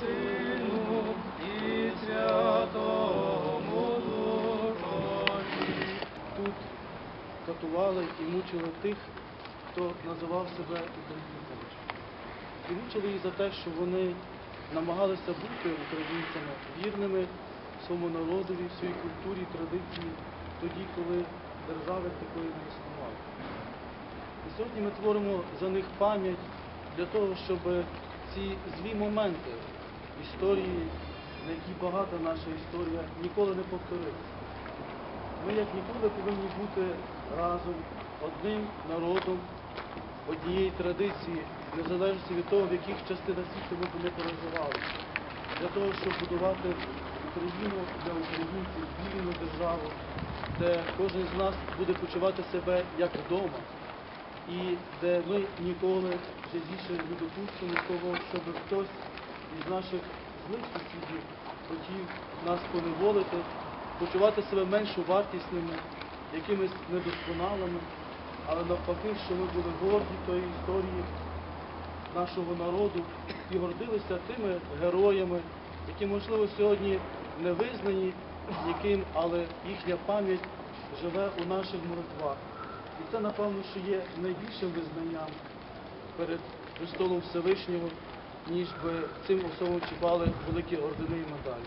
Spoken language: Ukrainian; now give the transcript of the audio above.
Сину і Святому. Тут катували і мучили тих, хто називав себе українцями. І мучили їх за те, що вони намагалися бути українцями, вірними своєму народові, своїй культурі, традиції, тоді, коли держави такої не існувало. І сьогодні ми творимо за них пам'ять для того, щоб ці злі моменти історії, на які багата наша історія, ніколи не повторилися. Ми як ніколи повинні бути разом, одним народом, однієї традиції, незалежно від того, в яких частинах світу ми не переживали. Для того, щоб будувати Україну для українців, вільну державу, де кожен з нас буде почувати себе як вдома, і де ми ніколи вже більше не допустимо того, щоб хтось із наших злих сусідів хотів нас поневолити, почувати себе менш вартісними, якимись недосконалими, але навпаки, що ми були горді тої історії нашого народу і гордилися тими героями, які, можливо, сьогодні не визнані яким, але їхня пам'ять живе у наших молитвах. І це, напевно, що є найбільшим визнанням перед престолом Всевишнього, ніж би цим особам чіпали великі ордени і медалі.